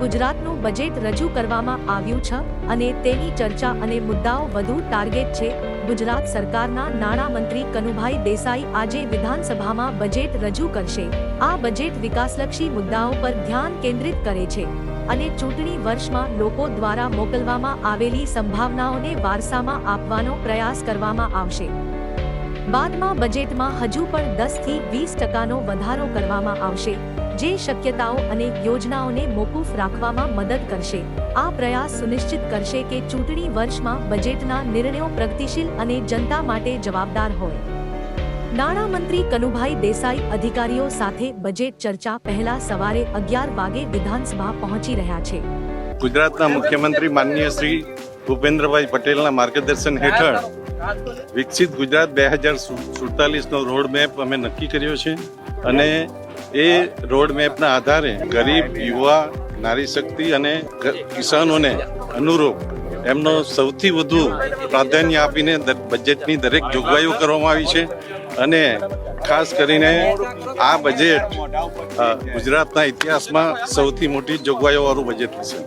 ગુજરાતનું બજેટ રજૂ કરવામાં આવ્યું છે અને તેની ચર્ચા અને મુદ્દાઓ વધુ ટાર્ગેટ છે. ગુજરાત સરકારના નાણામંત્રી કનુભાઈ દેસાઈ આજે વિધાનસભામાં બજેટ રજૂ કરશે. આ બજેટ વિકાસલક્ષી મુદ્દાઓ પર ધ્યાન કેન્દ્રિત કરે છે અને ચૂંટણી વર્ષમાં લોકો દ્વારા મોકલવામાં આવેલી સંભાવનાઓને વારસામાં આપવાનો પ્રયાસ કરવામાં આવશે. બાદમાં બજેટમાં હજુ પણ દસથી વીસ ટકાનો વધારો કરવામાં આવશે. જે શક્યતાઓ અને યોજનાઓને મોકૂફ રાખવામાં મદદ કરશે. આ પ્રયાસ સુનિશ્ચિત કરશે કે ચૂંટણી વર્ષમાં બજેટના નિર્ણયો પ્રગતિશીલ અને જનતા માટે જવાબદાર હોય. નાણામંત્રી કનુભાઈ દેસાઈ અધિકારીઓ સાથે બજેટ ચર્ચા પહેલા સવારે અગિયાર વાગે વિધાનસભા પહોંચી રહ્યા છે. ગુજરાતના મુખ્યમંત્રી માનનીય શ્રી ભૂપેન્દ્રભાઈ પટેલના માર્ગદર્શન હેઠળ વિકસિત ગુજરાત બે હજાર સુડતાલીસનો રોડ મેપ અમે નક્કી કર્યો છે અને એ રોડ મેપના આધારે ગરીબ, યુવા, નારી શક્તિ અને કિસાનોને અનુરૂપ એમનો સૌથી વધુ પ્રાધાન્ય આપીને બજેટની દરેક જોગવાઈઓ કરવામાં આવી છે. અને ખાસ કરીને આ બજેટ ગુજરાતના ઇતિહાસમાં સૌથી મોટી જોગવાઈઓવાળું બજેટ છે.